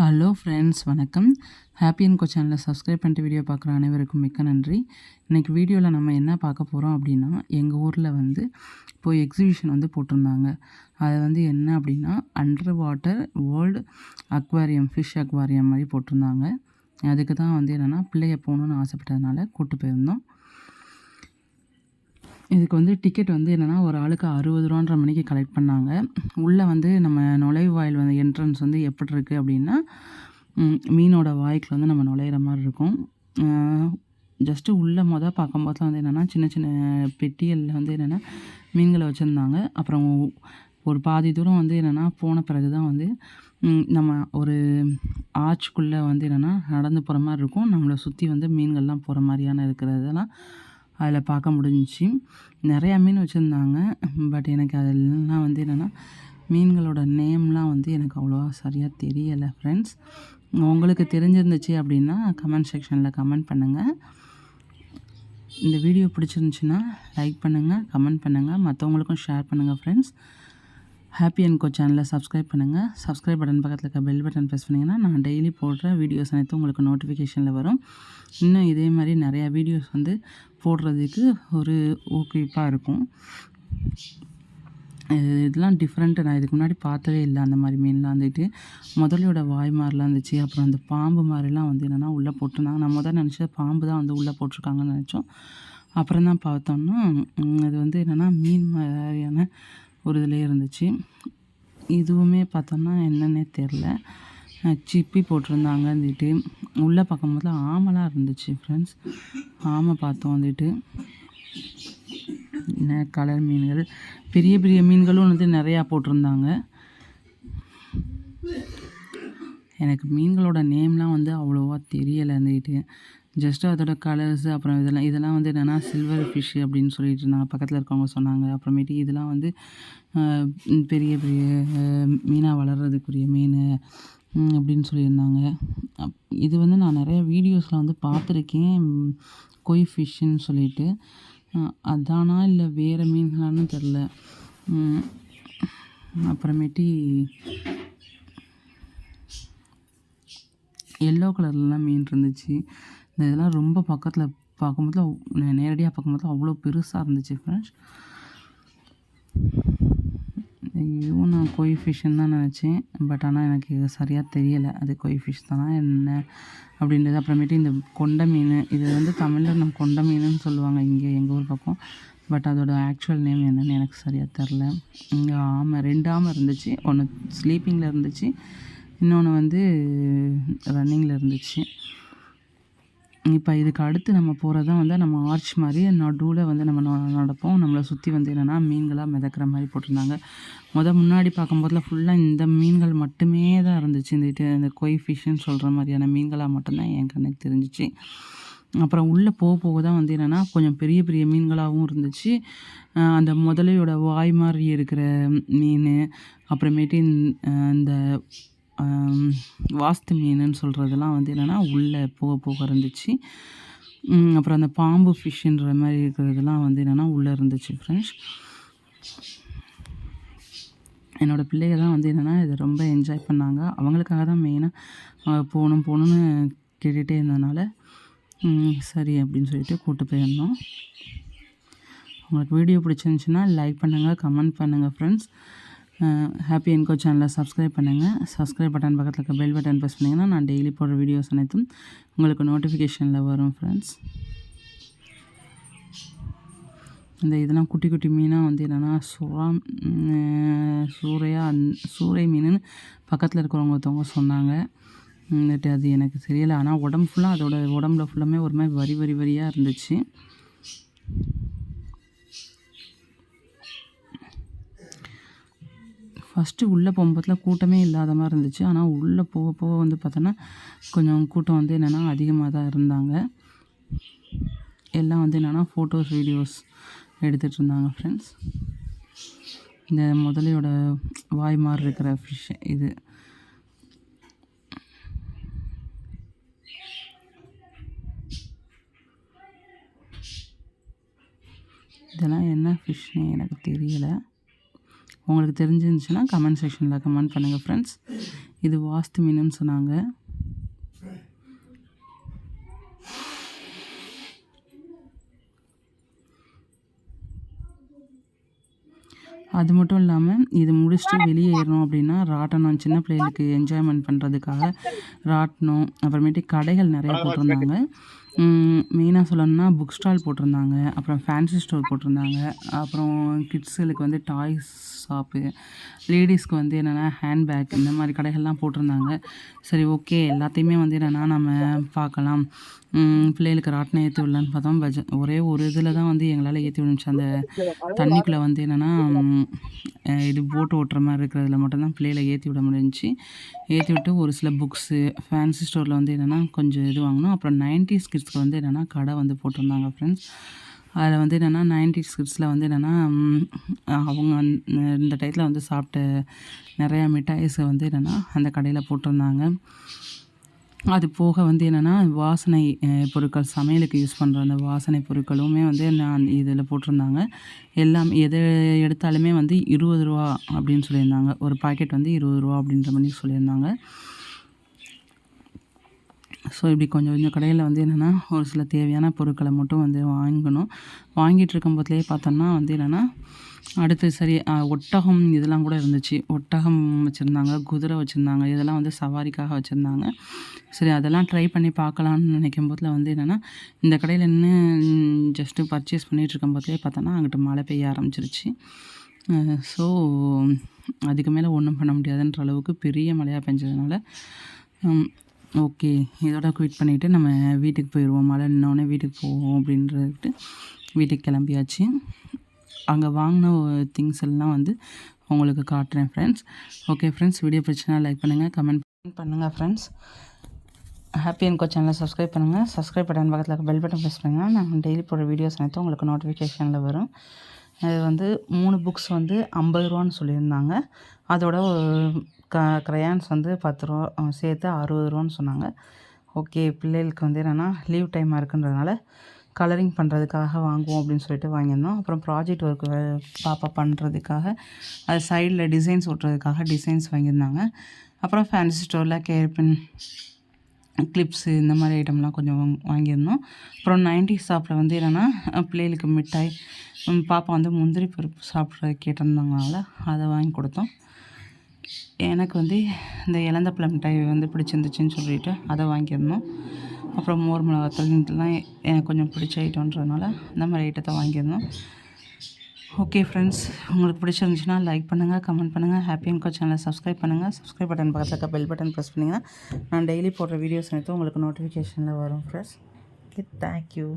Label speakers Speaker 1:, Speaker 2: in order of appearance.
Speaker 1: Hello friends வணக்கம். Happy and go சேனலில் subscribe பண்ணிட்டு வீடியோ பார்க்குற அனைவருக்கும் மிக்க நன்றி. இன்றைக்கி வீடியோவில் நம்ம என்ன பார்க்க போகிறோம் அப்படின்னா எங்கள் ஊரில் வந்து இப்போது எக்ஸிபிஷன் வந்து போட்டிருந்தாங்க. அது வந்து என்ன அப்படின்னா under water world aquarium fish aquarium மாதிரி போட்டிருந்தாங்க. அதுக்கு தான் வந்து என்னென்னா பிள்ளைய போகணுன்னு ஆசைப்பட்டதுனால கூப்பிட்டு போயிருந்தோம். இதுக்கு வந்து டிக்கெட் வந்து என்னென்னா ஒரு ஆளுக்கு அறுபது ரூபான்ற மணிக்கு கலெக்ட் பண்ணாங்க. உள்ளே வந்து நம்ம நுழைவாயில் வந்து என்ட்ரன்ஸ் வந்து எப்படி இருக்குது அப்படின்னா மீனோட வாய்க்கில் வந்து நம்ம நுழையிற மாதிரி இருக்கும். ஜஸ்ட்டு உள்ளே மொதல் பார்க்கும்போது வந்து என்னென்னா சின்ன சின்ன பெட்டிகளில் வந்து என்னென்னா மீன்களை வச்சுருந்தாங்க. அப்புறம் ஒரு பாதி தூரம் வந்து என்னென்னா போன பிறகு தான் வந்து நம்ம ஒரு ஆச்சுக்குள்ளே வந்து என்னென்னா நடந்து போகிற மாதிரி இருக்கும். நம்மளை சுற்றி வந்து மீன்கள்லாம் போகிற மாதிரியான இருக்கிறதெல்லாம் அதில் பார்க்க முடிஞ்சிச்சு. நிறையா மீன் வச்சுருந்தாங்க. பட் எனக்கு அதெல்லாம் வந்து என்னென்னா மீன்களோட நேம்லாம் வந்து எனக்கு அவ்வளோவா சரியாக தெரியலை ஃப்ரெண்ட்ஸ் உங்களுக்கு தெரிஞ்சிருந்துச்சு அப்படின்னா கமெண்ட் செக்ஷனில் கமெண்ட் பண்ணுங்கள் இந்த வீடியோ பிடிச்சிருந்துச்சின்னா லைக் பண்ணுங்கள் கமெண்ட் பண்ணுங்கள் மற்றவங்களுக்கும் ஷேர் பண்ணுங்கள் ஃப்ரெண்ட்ஸ் ஹாப்பி அண்ட் கோ சேனலை சப்ஸ்கிரைப் பண்ணுங்கள் சப்ஸ்கிரைப் பட்டன் பக்கத்தில் இருக்க பெல் பட்டன் ப்ரெஸ் பண்ணிங்கன்னா நான் டெய்லி போடுற வீடியோஸ் அனைத்தும் உங்களுக்கு நோட்டிஃபிகேஷனில் வரும். இன்னும் இதே மாதிரி நிறையா வீடியோஸ் வந்து போடுறதுக்கு ஒரு ஊக்குவிப்பாக இருக்கும். இதெல்லாம் டிஃப்ரெண்ட்டு நான் இதுக்கு முன்னாடி பார்த்ததே இல்லை அந்த மாதிரி மீன்லாம் வந்துட்டு. முதலையோட வாய் மாதிரிலாம் இருந்துச்சு அப்புறம் அந்த பாம்பு மாதிரிலாம் வந்து என்னென்னா உள்ளே போட்டிருந்தாங்க. நான் முதல் நினச்சது பாம்பு தான் வந்து உள்ளே போட்டிருக்காங்கன்னு நினச்சோம். அப்புறம் தான் பார்த்தோம்னா அது வந்து என்னென்னா மீன் மாதிரியான ஒரு இதில் இருந்துச்சு. இதுவுமே பார்த்தோம்னா என்னன்னே தெரில சிப்பி போட்டிருந்தாங்க வந்துட்டு உள்ளே பார்க்கும்போது ஆமெலாம் இருந்துச்சு ஃப்ரெண்ட்ஸ் ஆமை பார்த்தோம் வந்துட்டு. என்ன கலர் மீன்கள்? பெரிய பெரிய மீன்களும் வந்து நிறையா போட்டிருந்தாங்க. எனக்கு மீன்களோட நேம்லாம் வந்து அவ்வளோவா தெரியலை இருந்துக்கிட்டு ஜஸ்ட்டு அதோட கலர்ஸ் அப்புறம் இதெல்லாம் இதெல்லாம் வந்து என்னென்னா சில்வர் ஃபிஷ் அப்படின்னு சொல்லிட்டு இருந்தாங்க பக்கத்தில் இருக்கவங்க சொன்னாங்க. அப்புறமேட்டு இதெல்லாம் வந்து பெரிய பெரிய மீனாக வளர்கிறதுக்குரிய மீன் அப்படின்னு சொல்லியிருந்தாங்க. இது வந்து நான் நிறைய வீடியோஸில் வந்து பார்த்துருக்கேன். கொய் ஃபிஷ்ஷுன்னு சொல்லிட்டு. அதானா இல்லை வேறு மீன்களான்னு தெரில. அப்புறமேட்டு அப்புறமேட்டி எல்லோ கலர்லலாம் மீன் இருந்துச்சு. இந்த இதெல்லாம் ரொம்ப பக்கத்தில் பார்க்கும்போது நேரடியாக பார்க்கும்போது அவ்வளோ பெருசாக இருந்துச்சு ஃப்ரெண்ட்ஸ் ஐயோ நான் கொய் ஃபிஷ்ஷுன்னு தான் நினச்சேன். பட் ஆனால் எனக்கு இது சரியாக தெரியலை. அது கொய் ஃபிஷ் தானா என்ன? அப்படின்றது. அப்புறமேட்டு இந்த கொண்டை மீன் இது வந்து தமிழில் நம்ம கொண்டை மீனுன்னு சொல்லுவாங்க இங்கே எங்கள் ஊர் பக்கம். பட் அதோட ஆக்சுவல் நேம் என்னன்னு எனக்கு சரியாக தெரில இங்கே ஆமை ரெண்டு ஆமை இருந்துச்சு. ஒன்று ஸ்லீப்பிங்கில் இருந்துச்சு. இன்னொன்று வந்து ரன்னிங்கில் இருந்துச்சு. இப்போ இதுக்கு அடுத்து நம்ம போகிறது தான் வந்து நம்ம ஆர்ச் மாதிரி நடுவில் வந்து நம்ம நடப்போம். நம்மளை சுற்றி வந்து என்னென்னா மீன்களாக மிதக்கிற மாதிரி போட்டிருந்தாங்க. முத முன்னாடி பார்க்கும்போதுல ஃபுல்லாக இந்த மீன்கள் மட்டுமே தான் இருந்துச்சு. இந்த இது இந்த கொய் ஃபிஷ்ஷுன்னு சொல்கிற மாதிரியான மீன்களாக மட்டும்தான் என் கண்ணுக்கு தெரிஞ்சிச்சு. அப்புறம் உள்ளே போக போக தான் வந்து என்னென்னா கொஞ்சம் பெரிய பெரிய மீன்களாகவும் இருந்துச்சு. அந்த முதலையோட வாய் மாதிரி இருக்கிற மீன் அப்புறமேட்டு இந்த- வாஸ்து மீனுன்னு சொல்கிறதெல்லாம் வந்து என்னென்னா உள்ளே போக போக இருந்துச்சு. அப்புறம் அந்த பாம்பு ஃபிஷ்ஷுன்ற மாதிரி இருக்கிறதெல்லாம் வந்து என்னென்னா உள்ளே இருந்துச்சு ஃப்ரெண்ட்ஸ் என்னோட பிள்ளைங்க தான் வந்து என்னென்னா இதை ரொம்ப என்ஜாய் பண்ணாங்க. அவங்களுக்காக தான் மெயினாக போகணும் போகணுன்னு கேட்டுகிட்டே இருந்ததுனால சரி அப்படின்னு சொல்லிட்டு கூட்டு போயிருந்தோம். உங்களுக்கு வீடியோ பிடிச்சிருந்துச்சின்னா லைக் பண்ணுங்கள் கமெண்ட் பண்ணுங்கள் ஃப்ரெண்ட்ஸ் ஹாப்பி என்கோ சேனலை சப்ஸ்கிரைப் பண்ணுங்கள் சப்ஸ்கிரைப் பட்டன் பக்கத்தில் இருக்க பெல் பட்டன் ப்ரெஸ் பண்ணிங்கன்னா நான் டெய்லி போடுற வீடியோஸ் அனைத்தும் உங்களுக்கு நோட்டிஃபிகேஷனில் வரும் ஃப்ரெண்ட்ஸ் இந்த இதெல்லாம் குட்டி குட்டி மீனாக வந்து என்னென்னா சுறா சூறையாக அந்- சூறை மீனுன்னு பக்கத்தில் இருக்கிறவங்க ஒருத்தவங்க சொன்னாங்க. வந்துட்டு அது எனக்கு தெரியலை. ஆனால் உடம்பு ஃபுல்லாக அதோட உடம்புல ஃபுல்லாமே ஒரு மாதிரி வரி வரி வரியாக இருந்துச்சு. ஃபஸ்ட்டு உள்ளே போகும்போதில் கூட்டமே இல்லாத மாதிரி இருந்துச்சு. ஆனால் உள்ளே போக போக வந்து பார்த்தோன்னா கொஞ்சம் கூட்டம் வந்து என்னென்னா அதிகமாக தான் இருந்தாங்க. எல்லாம் வந்து என்னென்னா ஃபோட்டோஸ் வீடியோஸ் எடுத்துகிட்டு இருந்தாங்க ஃப்ரெண்ட்ஸ் இந்த முதலையோட வாய் மாதிரி இருக்கிற ஃபிஷ் இது. இதெல்லாம் என்ன ஃபிஷ்னு எனக்கு தெரியலை. உங்களுக்கு தெரிஞ்சிருந்துச்சுன்னா கமெண்ட் செக்ஷனில் கமெண்ட் பண்ணுங்கள் ஃப்ரெண்ட்ஸ் இது வாஸ்து மீனுன்னு சொன்னாங்க. அது மட்டும் இல்லாமல் இது முடிச்சுட்டு வெளியே ஏறணும் அப்படின்னா ராட்டணம் சின்ன பிள்ளைகளுக்கு என்ஜாய்மெண்ட் பண்ணுறதுக்காக ராட்டனம் அப்புறமேட்டு கடைகள் நிறைய போட்டிருந்தாங்க. மெயினாக சொல்லணும்னா புக் ஸ்டால் போட்டிருந்தாங்க. அப்புறம் ஃபேன்சி ஸ்டோர் போட்டிருந்தாங்க. அப்புறம் கிட்ஸுகளுக்கு வந்து டாய்ஸ் ஷாப்பு லேடிஸ்க்கு வந்து என்னென்னா ஹேண்ட்பேக் இந்த மாதிரி கடைகள்லாம் போட்டிருந்தாங்க. சரி ஓகே எல்லாத்தையுமே வந்து என்னென்னா நம்ம பார்க்கலாம். பிள்ளைகளுக்கு ராட்டினம் ஏற்றி விடலான்னு பார்த்தோம். பஜ ஒரே ஒரு இதில் தான் வந்து எங்களால் ஏற்றி விடுச்சு அந்த தண்ணிக்குள்ளே வந்து என்னென்னா இது போட்டு ஓட்டுற மாதிரி இருக்கிறதுல மட்டும்தான் பிள்ளைகளை ஏற்றி விட முடிஞ்சிச்சு ஏற்றி விட்டு ஒரு சில புக்ஸு ஃபேன்சி ஸ்டோரில் வந்து என்னென்னா கொஞ்சம் இது வாங்கினோம் அப்புறம் நைன்டிஸ் கிட்ஸ்க்கு வந்து என்னென்னா கடை வந்து போட்டிருந்தாங்க ஃப்ரெண்ட்ஸ் அதில் வந்து என்னென்னா நைன்டிஸ் கிட்ஸில் வந்து என்னென்னா அவங்க இந்த டயத்தில் வந்து சாப்பிட்ட நிறையா மிட்டாய்ஸை வந்து என்னென்னா அந்த கடையில் போட்டிருந்தாங்க. அது போக வந்து என்னென்னா வாசனை பொருட்கள் சமையலுக்கு யூஸ் பண்ணுற அந்த வாசனை பொருட்களுமே வந்து நான் இதில் போட்டிருந்தாங்க. எல்லாம் எது எடுத்தாலுமே வந்து இருபது ரூபா அப்படின்னு சொல்லியிருந்தாங்க. ஒரு பாக்கெட் வந்து இருபது ரூபா அப்படின்ற மாதிரி சொல்லியிருந்தாங்க. ஸோ இப்படி கொஞ்சம் கொஞ்சம் கடையில் வந்து என்னென்னா ஒரு சில தேவையான பொருட்களை மட்டும் வந்து வாங்கணும். வாங்கிட்டு இருக்கும்போதுலேயே பார்த்தோம்னா வந்து என்னென்னா அடுத்து சரி ஒட்டகம் இதெல்லாம் கூட இருந்துச்சு. ஒட்டகம் வச்சுருந்தாங்க குதிரை வச்சுருந்தாங்க இதெல்லாம் வந்து சவாரிக்காக வச்சுருந்தாங்க. சரி அதெல்லாம் ட்ரை பண்ணி பார்க்கலான்னு நினைக்கும் போதில் வந்து என்னென்னா இந்த கடையில் நின்று ஜஸ்ட்டு பர்ச்சேஸ் பண்ணிகிட்டு இருக்கும் போதுலேயே பார்த்தோன்னா அங்கிட்ட மழை பெய்ய ஆரம்பிச்சிருச்சு. ஸோ அதுக்கு மேலே ஒன்றும் பண்ண முடியாதுன்ற அளவுக்கு பெரிய மழையாக பெஞ்சதுனால ஓகே இதோட குவிட் பண்ணிவிட்டு நம்ம வீட்டுக்கு போயிடுவோம் மழை நின்னோடனே வீட்டுக்கு போவோம் அப்படின்றது வீட்டுக்கு கிளம்பியாச்சு. அங்கே வாங்கின திங்ஸ் எல்லாம் வந்து உங்களுக்கு காட்டுறேன் ஃப்ரெண்ட்ஸ் ஓகே ஃப்ரெண்ட்ஸ் வீடியோ பிடிச்சினா லைக் பண்ணுங்கள் கமெண்ட் பண்ணுங்கள் ஃப்ரெண்ட்ஸ் ஹாப்பி அண்ட் கோ சேனலை சப்ஸ்கிரைப் பண்ணுங்கள் சப்ஸ்கிரைப் பட்டன் பக்கத்தில் பெல் பட்டன் ப்ரெஸ் பண்ணுங்கள் நாங்கள் டெய்லி போடுற வீடியோஸ் அனைத்தும் உங்களுக்கு நோட்டிஃபிகேஷனில் வரும். இது வந்து மூணு புக்ஸ் வந்து ஐம்பது ரூபான்னு சொல்லியிருந்தாங்க. அதோட க க்ரையான்ஸ் வந்து பத்து ரூபா சேர்த்து அறுபது ரூபான்னு சொன்னாங்க. ஓகே பிள்ளைகளுக்கு வந்து என்னென்னா லீவ் டைமாக இருக்குன்றதுனால கலரிங் பண்ணுறதுக்காக வாங்குவோம் அப்படின்னு சொல்லிட்டு வாங்கியிருந்தோம். அப்புறம் ப்ராஜெக்ட் ஒர்க் பாப்பா பண்ணுறதுக்காக அது சைடில் டிசைன்ஸ் ஓட்டுறதுக்காக டிசைன்ஸ் வாங்கியிருந்தாங்க. அப்புறம் ஃபேன்சி ஸ்டோரில் கேர்பின் கிளிப்ஸு இந்த மாதிரி ஐட்டம்லாம் கொஞ்சம் வாங்கியிருந்தோம். அப்புறம் நைன்டி ஷாப்பில் வந்து என்னென்னா பிள்ளைகளுக்கு மிட்டாய் பாப்பா வந்து முந்திரி பருப்பு சாப்பிட்ற கேட்டிருந்தாங்கனால அதை வாங்கி கொடுத்தோம். எனக்கு வந்து இந்த இலந்த பழம் மிட்டாய் வந்து பிடிச்சிருந்துச்சின்னு சொல்லிட்டு அதை வாங்கியிருந்தோம். அப்புறம் மோர் மிளகாத்தூள் இதெல்லாம் எனக்கு கொஞ்சம் பிடிச்ச ஐட்டம்ன்றதுனால அந்த மாதிரி ஐட்டத்தை வாங்கியிருந்தோம். ஓகே ஃப்ரெண்ட்ஸ் உங்களுக்கு பிடிச்சிருந்துச்சுன்னா லைக் பண்ணுங்கள் கமெண்ட் பண்ணுங்கள் ஹாப்பி அண்ட் சேனலை சப்ஸ்கிரைப் பண்ணுங்கள் சப்ஸ்கிரைப் பட்டன் பக்கத்தில் இருக்க பெல் பட்டன் ப்ரெஸ் பண்ணிங்கன்னா நான் டெய்லி போடுற வீடியோஸ் அனைத்தும் உங்களுக்கு நோட்டிஃபிகேஷனில் வரும். Friends okay thank you